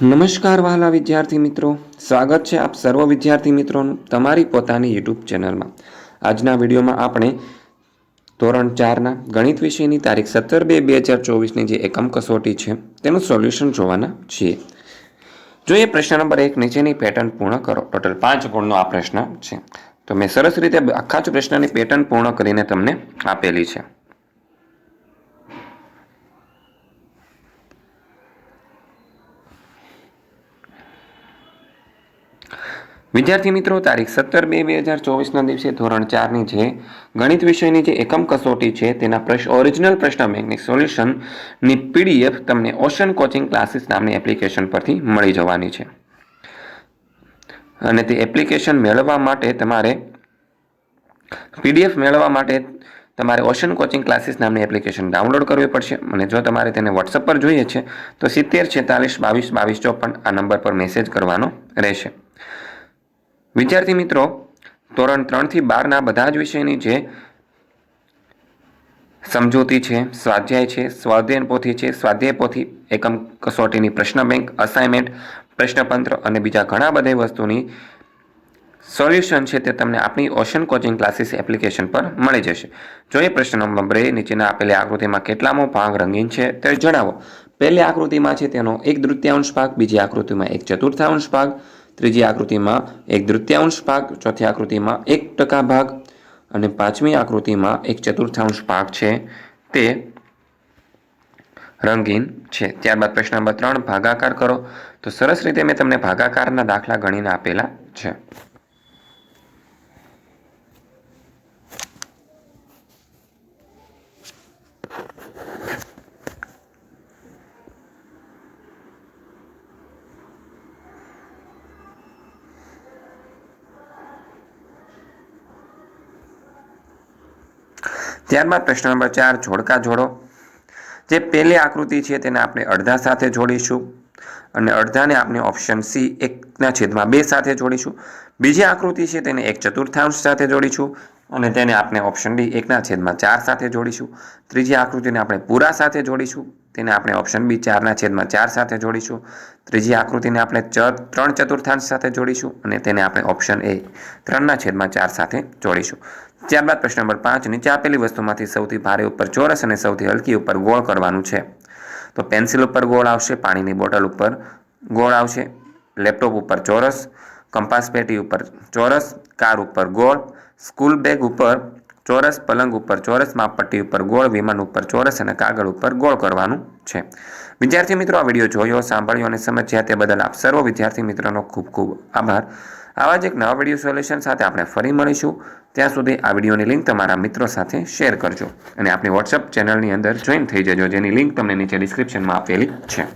નમસ્કાર વહાલા વિદ્યાર્થી મિત્રો. સ્વાગત છે આપ સર્વ વિદ્યાર્થી મિત્રોનું તમારી પોતાની યુટ્યુબ ચેનલમાં. આજના વિડીયોમાં આપણે ધોરણ ચારના ગણિત વિષયની તારીખ સત્તર બે બે હજાર ચોવીસની જે એકમ કસોટી છે, તેનું સોલ્યુશન જોવાના છીએ. જોઈએ પ્રશ્ન નંબર એક, નીચેની પેટર્ન પૂર્ણ કરો. ટોટલ પાંચ ગુણનો આ પ્રશ્ન છે. તો મેં સરસ રીતે આખા જ પ્રશ્નની પેટર્ન પૂર્ણ કરીને તમને આપેલી છે. વિદ્યાર્થી મિત્રો, તારીખ સત્તર બે બે હજાર ચોવીસના દિવસે ધોરણ ચારની જે ગણિત વિષયની જે એકમ કસોટી છે, તેના પ્રશ્ન ઓરિજિનલ પ્રશ્ન બેંકની સોલ્યુશનની પીડીએફ તમને ઓશન કોચિંગ ક્લાસીસ નામની એપ્લિકેશન પરથી મળી જવાની છે. અને તે એપ્લિકેશન મેળવવા માટે તમારે પીડીએફ મેળવવા માટે તમારે ઓશન કોચિંગ ક્લાસીસ નામની એપ્લિકેશન ડાઉનલોડ કરવી પડશે. અને જો તમારે તેને વોટ્સઅપ પર જોઈએ છે, તો સિત્તેર છેતાલીસ બાવીસ બાવીસ ચોપન આ નંબર પર મેસેજ કરવાનો રહેશે. વિદ્યાર્થી મિત્રો, ધોરણ ત્રણથી બારના બધા જ વિષયની જે સમજૂતી છે, સ્વાધ્યાય છે, સ્વાધ્યાયન પોથી છે, સ્વાધ્યાય પોથી, એકમ કસોટીની પ્રશ્ન બેંક અસાઇનમેન્ટ પ્રશ્નપત્ર અને બીજા ઘણા બધા વસ્તુની સોલ્યુશન છે તે તમને આપણી ઓશન કોચિંગ ક્લાસીસ એપ્લિકેશન પર મળી જશે. જોઈએ પ્રશ્ન નંબર નીચેના આપેલી આકૃતિમાં કેટલામો ભાગ રંગીન છે તે જણાવો. પહેલી આકૃતિમાં છે તેનો એક તૃતીયાંશ ભાગ, બીજી આકૃતિમાં એક ચતુર્થાંશ ભાગ ત્રીજી આકૃતિમાં એક દૃત્યાંશ ભાગ, ચોથી આકૃતિમાં એક ટકા ભાગ અને પાંચમી આકૃતિમાં એક ચતુર્થાંશ ભાગ છે. તે રંગીન છે. ત્યારબાદ પ્રશ્ન નંબર ત્રણ, ભાગાકાર કરો. તો સરસ રીતે મેં તમને ભાગાકારના દાખલા ગણીને આપેલા છે. ત્યારબાદ પ્રશ્ન નંબર ચાર, જોડકા જોડો. જે પહેલી આકૃતિ છે તેને આપણે અડધા સાથે જોડીશું અને અડધાને આપણે ઓપ્શન સી એકના છેદમાં બે સાથે જોડીશું. બીજી આકૃતિ છે તેને એક ચતુર્થાંશ સાથે જોડીશું. અને તેને આપણે ઓપ્શન ડી એકના છેદમાં ચાર સાથે જોડીશું. ત્રીજી આકૃતિને આપણે પૂરા સાથે જોડીશું. તેને આપણે ઓપ્શન બી ચારના છેદમાં ચાર સાથે જોડીશું. ત્રીજી આકૃતિને આપણે ચ, ત્રણ ચતુર્થાંશ સાથે જોડીશું અને તેને આપણે ઓપ્શન એ ત્રણના છેદમાં ચાર સાથે જોડીશું. ત્યારબાદ પ્રશ્ન નંબર પાંચ, નીચે આપેલી વસ્તુમાંથી સૌથી ભારે ઉપર ચોરસ અને સૌથી હલકી ઉપર ગોળ કરવાનું છે. તો પેન્સિલ ઉપર ગોળ આવશે, પાણીની બોટલ ઉપર ગોળ આવશે, લેપટોપ ઉપર ચોરસ કંપાસ પેટી ઉપર, ચોરસ કાર ઉપર ગોળ, સ્કૂલ બેગ ઉપર, ચોરસ પલંગ ઉપર, ચોરસ માપપટ્ટી ઉપર ગોળ, વિમાન ઉપર ચોરસ અને કાગળ ઉપર ગોળ કરવાનું છે. વિદ્યાર્થી મિત્રો, આ વીડિયો જોયો, સાંભળ્યો અને સમજ્યા તે બદલ આપ સર્વ વિદ્યાર્થી મિત્રોનો ખૂબ ખૂબ આભાર. આવા જ એક નવા વીડિયો સોલ્યુશન સાથે આપણે ફરી મળીશું. ત્યાં સુધી આ વિડીયોની લિંક તમારા મિત્રો સાથે શેર કરજો અને આપણી વોટ્સઅપ ચેનલની અંદર જોઈન થઈ જજો, જેની લિંક તમને નીચે ડિસ્ક્રિપ્શનમાં આપેલી છે.